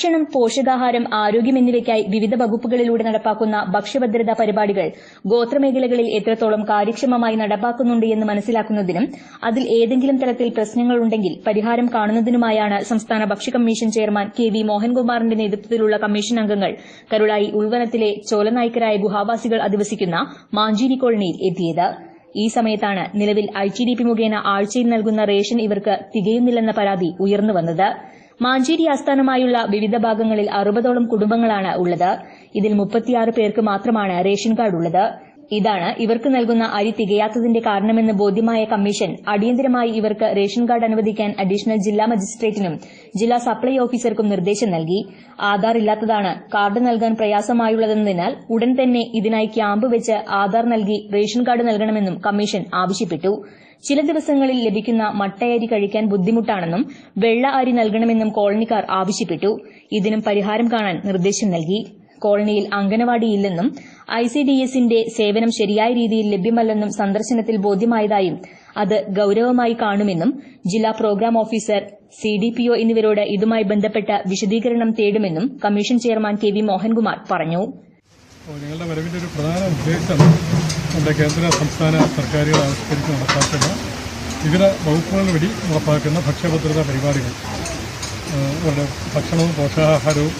ഭക്ഷണം പോഷകാഹാരം ആരോഗ്യം എന്നിവയ്ക്കായി വിവിധ വകുപ്പുകളിലൂടെ നടപ്പാക്കുന്ന ഭക്ഷ്യഭദ്രതാ പരിപാടികൾ ഗോത്രമേഖലകളിൽ എത്രത്തോളം കാര്യക്ഷമമായി നടപ്പാക്കുന്നുണ്ട് എന്ന് മനസ്സിലാക്കുന്നതിനും അതിൽ ഏതെങ്കിലും തരത്തിൽ പ്രശ്നങ്ങളുണ്ടെങ്കിൽ പരിഹാരം കാണുന്നതിനുമായാണ് സംസ്ഥാന ഭക്ഷ്യ കമ്മീഷൻ ചെയർമാൻ കെ വി മോഹൻകുമാറിന്റെ നേതൃത്വത്തിലുള്ള കമ്മീഷൻ അംഗങ്ങൾ കരുളായി ഉൾവനത്തിലെ ചോലനായ്ക്കരായ ഗുഹാവാസികൾ അധിവസിക്കുന്ന മാഞ്ചേരി കോളനിയിൽ എത്തിയത്. ഈ സമയത്താണ് നിലവിൽ ഐടിഡിപി മുഖേന ആഴ്ചയിൽ നൽകുന്ന റേഷൻ ഇവർക്ക് തികയുന്നില്ലെന്ന പരാതി ഉയർന്നുവന്നത് മാഞ്ചേരി ആസ്ഥാനമായുള്ള വിവിധ ഭാഗങ്ങളിൽ അറുപതോളം കുടുംബങ്ങളാണ് ഉള്ളത്. ഇതിൽ മുപ്പത്തിയാറ് പേർക്ക് മാത്രമാണ് റേഷൻ കാർഡ് ഉള്ളത് ഇതാണ് ഇവർക്ക് നൽകുന്ന അരി തികയാത്തതിന്റെ കാരണമെന്ന് ബോധ്യമായ കമ്മീഷൻ അടിയന്തരമായി ഇവർക്ക് റേഷൻ കാർഡ് അനുവദിക്കാൻ അഡീഷണൽ ജില്ലാ മജിസ്ട്രേറ്റിനും ജില്ലാ സപ്ലൈ ഓഫീസർക്കും നിർദ്ദേശം നൽകി. ആധാർ ഇല്ലാത്തതാണ് കാർഡ് നൽകാൻ പ്രയാസമായുള്ളതെന്നതിനാൽ ഉടൻ തന്നെ ഇതിനായി ക്യാമ്പ് വെച്ച് ആധാർ നൽകി റേഷൻ കാർഡ് നൽകണമെന്നും കമ്മീഷൻ ആവശ്യപ്പെട്ടു. ചില ദിവസങ്ങളിൽ ലഭിക്കുന്ന മട്ടയരി കഴിക്കാൻ ബുദ്ധിമുട്ടാണെന്നും വെള്ള അരി നൽകണമെന്നും കോളനിക്കാർ ആവശ്യപ്പെട്ടു. ഇതിനും പരിഹാരം കാണാൻ നിർദ്ദേശം നൽകി. കോളനിയിൽ അംഗനവാടിയില്ലെന്നും ഐസിഡിഎസിന്റെ സേവനം ശരിയായ രീതിയിൽ ലഭ്യമല്ലെന്നും സന്ദർശനത്തിൽ ബോധ്യമായതായും അത് ഗൌരവമായി കാണുമെന്നും ജില്ലാ പ്രോഗ്രാം ഓഫീസർ സിഡിപിഒ എന്നിവരോട് ഇതുമായി ബന്ധപ്പെട്ട വിശദീകരണം തേടുമെന്നും commission chairman K V Mohankumar പറഞ്ഞു. ഞങ്ങളുടെ ഒരു പ്രധാന കേന്ദ്ര സംസ്ഥാന സർക്കാരുകൾ ആവിഷ്കരിച്ച് നടപ്പാക്കുന്ന വിവിധ വകുപ്പുകൾ വഴി നടപ്പാക്കുന്ന ഭക്ഷ്യഭദ്രതാ പരിപാടികൾ. ഭക്ഷണവും പോഷകാഹാരവും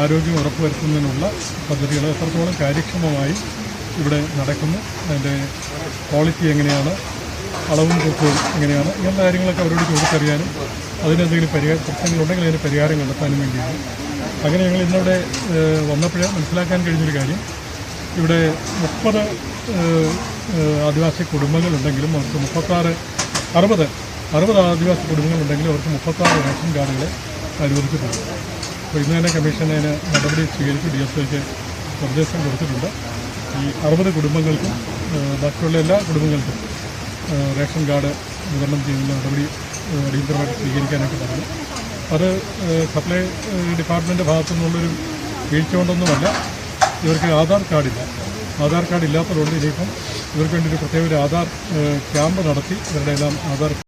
ആരോഗ്യവും ഉറപ്പുവരുത്തുന്നതിനുള്ള പദ്ധതികൾ എത്രത്തോളം കാര്യക്ഷമമായി ഇവിടെ നടക്കുന്നു അതിന്റെ ക്വാളിറ്റി എങ്ങനെയാണ് അളവും തൂക്കവും എങ്ങനെയാണ് ഇങ്ങനത്തെ കാര്യങ്ങളൊക്കെ അവരോട് ചോദിച്ചറിയാനും അതിനെന്തെങ്കിലും പരിഹാര പ്രശ്നങ്ങളുണ്ടെങ്കിൽ അതിന് പരിഹാരം കണ്ടെത്താനും വേണ്ടിയാണ്. അങ്ങനെ ഞങ്ങൾ ഇന്നിവിടെ വന്നപ്പോഴേ മനസ്സിലാക്കാൻ കഴിഞ്ഞൊരു കാര്യം. ഇവിടെ മുപ്പത് ആദിവാസി കുടുംബങ്ങളുണ്ടെങ്കിലും അവർക്ക് മുപ്പത്താറ് അറുപത് അറുപത് ആദിവാസി കുടുംബങ്ങളുണ്ടെങ്കിലും അവർക്ക് മുപ്പത്താറ് റേഷൻ കാർഡുകൾ അനുവദിച്ചിട്ടുണ്ട്. അപ്പോൾ ഇന്ന് കമ്മീഷൻ അതിന് നടപടി സ്വീകരിച്ച് ഡി എസ് ഐക്ക് നിർദ്ദേശം കൊടുത്തിട്ടുണ്ട്. ഈ അറുപത് കുടുംബങ്ങൾക്കും ബാക്കിയുള്ള എല്ലാ കുടുംബങ്ങൾക്കും റേഷൻ കാർഡ് വിതരണം ചെയ്യുന്ന നടപടി അടിയന്തരമായിട്ട് സ്വീകരിക്കാനായിട്ട് പറഞ്ഞു. അത് സപ്ലൈ ഡിപ്പാർട്ട്മെന്റ് ഭാഗത്തു നിന്നുള്ളൊരു വീഴ്ച കൊണ്ടൊന്നുമല്ല ഇവർക്ക് ആധാർ കാർഡില്ല. ആധാർ കാർഡ് ഇല്ലാത്തതുകൊണ്ട് ഇനിയിപ്പം ഇവർക്ക് വേണ്ടി ഒരു പ്രത്യേക ഒരു ആധാർ ക്യാമ്പ് നടത്തി ഇവരുടെ എല്ലാം ആധാർ